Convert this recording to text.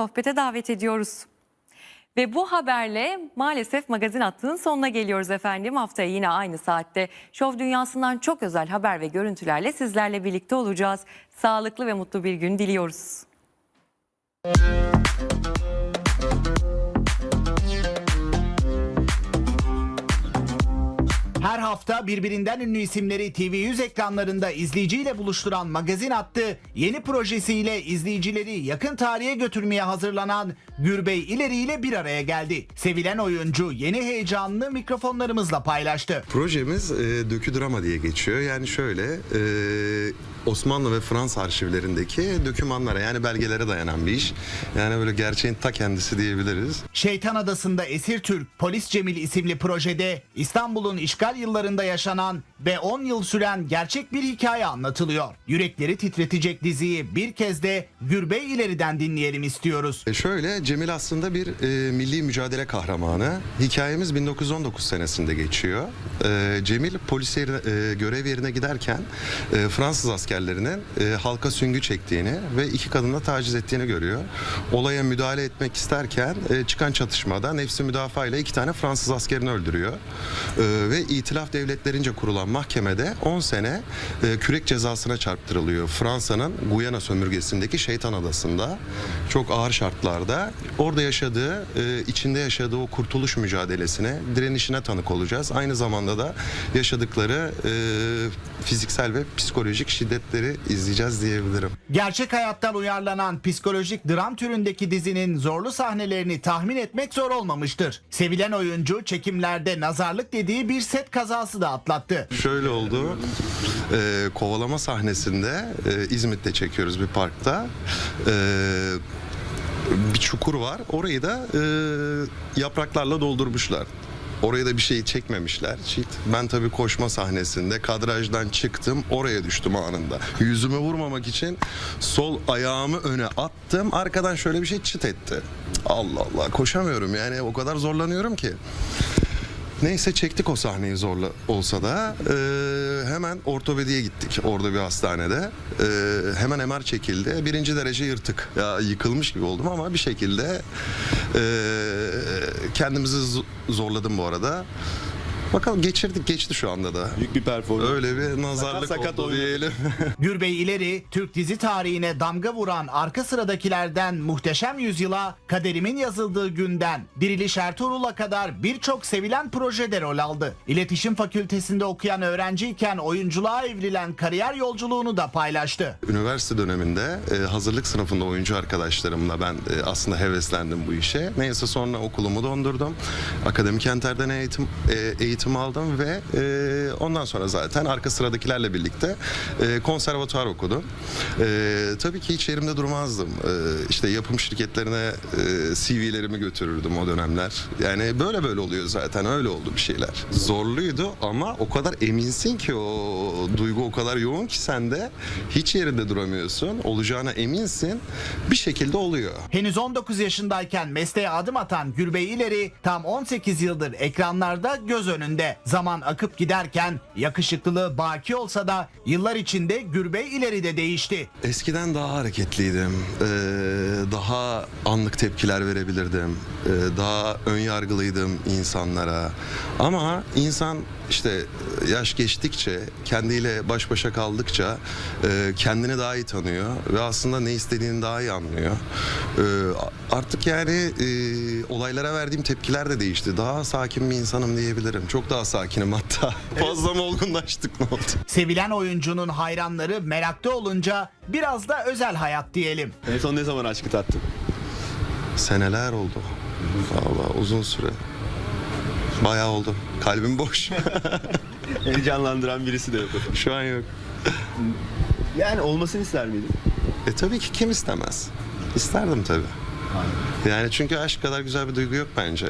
sohbete davet ediyoruz. Ve bu haberle maalesef magazin hattının sonuna geliyoruz efendim. Haftaya yine aynı saatte şov dünyasından çok özel haber ve görüntülerle sizlerle birlikte olacağız. Sağlıklı ve mutlu bir gün diliyoruz. Her hafta birbirinden ünlü isimleri TV100 ekranlarında izleyiciyle buluşturan magazin attı yeni projesiyle izleyicileri yakın tarihe götürmeye hazırlanan Gürbey İleri ile bir araya geldi. Sevilen oyuncu yeni heyecanını mikrofonlarımızla paylaştı. Projemiz e, Dökü Drama diye geçiyor. Yani şöyle e, Osmanlı ve Fransa arşivlerindeki dökümanlara yani belgelere dayanan bir iş. Yani böyle gerçeğin ta kendisi diyebiliriz. Şeytan Adası'nda Esir Türk Polis Cemil isimli projede İstanbul'un işgal yıllarında yaşanan ve 10 yıl süren gerçek bir hikaye anlatılıyor. Yürekleri titretecek diziyi bir kez de Gürbey İleri'den dinleyelim istiyoruz. E şöyle Cemil aslında bir e, milli mücadele kahramanı. Hikayemiz 1919 senesinde geçiyor. E, Cemil polis yerine, e, görev yerine giderken e, Fransız askerlerinin e, halka süngü çektiğini ve iki kadınla taciz ettiğini görüyor. Olaya müdahale etmek isterken e, çıkan çatışmada nefsi müdafaa ile iki tane Fransız askerini öldürüyor. E, ve İtilaf devletlerince kurulan mahkemede 10 sene e, kürek cezasına çarptırılıyor. Fransa'nın Guyana sömürgesindeki Şeytan Adası'nda çok ağır şartlarda orada yaşadığı, e, içinde yaşadığı o kurtuluş mücadelesine, direnişine tanık olacağız. Aynı zamanda da yaşadıkları e, fiziksel ve psikolojik şiddetleri izleyeceğiz diyebilirim. Gerçek hayattan uyarlanan psikolojik dram türündeki dizinin zorlu sahnelerini tahmin etmek zor olmamıştır. Sevilen oyuncu çekimlerde nazarlık dediği bir set kazası da atlattı. Şöyle oldu. e, kovalama sahnesinde e, İzmit'te çekiyoruz bir parkta. E, bir çukur var. Orayı da e, yapraklarla doldurmuşlar. Oraya da bir şey çekmemişler. Çit. Ben tabii koşma sahnesinde kadrajdan çıktım. Oraya düştüm anında. Yüzüme vurmamak için sol ayağımı öne attım. Arkadan şöyle bir şey çıt etti. Allah Allah koşamıyorum yani o kadar zorlanıyorum ki. Neyse çektik o sahneyi zorla olsa da e, hemen ortopediye gittik orada bir hastanede. E, hemen MR çekildi. Birinci derece yırtık. Ya yıkılmış gibi oldum ama bir şekilde e, kendimizi zorladım bu arada. Bakalım geçirdik geçti şu anda da. Büyük bir performans. Öyle bir nazarlık Sakat sakat oldu oynadı. diyelim. Gürbey İleri, Türk dizi tarihine damga vuran arka sıradakilerden Muhteşem Yüzyıla, Kaderimin yazıldığı günden Diriliş Ertuğrul'a kadar birçok sevilen projede rol aldı. İletişim Fakültesinde okuyan öğrenciyken oyunculuğa evrilen kariyer yolculuğunu da paylaştı. Üniversite döneminde e, hazırlık sınıfında oyuncu arkadaşlarımla ben e, aslında heveslendim bu işe. Neyse sonra okulumu dondurdum. Akademik Enter'den eğitim e, eğitim aldım ve e, ondan sonra zaten arka sıradakilerle birlikte e, konservatuvar okudum. E, tabii ki hiç yerimde durmazdım. E, işte yapım şirketlerine e, CV'lerimi götürürdüm o dönemler. Yani böyle böyle oluyor zaten öyle oldu bir şeyler. Zorluydu ama o kadar eminsin ki o duygu o kadar yoğun ki sende hiç yerinde duramıyorsun. Olacağına eminsin. Bir şekilde oluyor. Henüz 19 yaşındayken mesleğe adım atan Gürbey İleri tam 18 yıldır ekranlarda göz önünde. Zaman akıp giderken yakışıklılığı baki olsa da yıllar içinde Gürbey İleri de değişti. Eskiden daha hareketliydim. Ee, daha anlık tepkiler verebilirdim. Ee, daha ön yargılıydım insanlara. Ama insan işte yaş geçtikçe, kendiyle baş başa kaldıkça e, kendini daha iyi tanıyor ve aslında ne istediğini daha iyi anlıyor. Ee, artık yani e, olaylara verdiğim tepkiler de değişti. Daha sakin bir insanım diyebilirim. Çok daha sakinim hatta. Fazla mı olgunlaştık ne oldu? Sevilen oyuncunun hayranları merakta olunca biraz da özel hayat diyelim. En son ne zaman aşkı tattın? Seneler oldu. Vallahi uzun süre. Bayağı oldu. Kalbim boş. Heyecanlandıran birisi de yok. Şu an yok. Yani olmasını ister miydin? E tabii ki kim istemez? İsterdim tabii. Yani çünkü aşk kadar güzel bir duygu yok bence.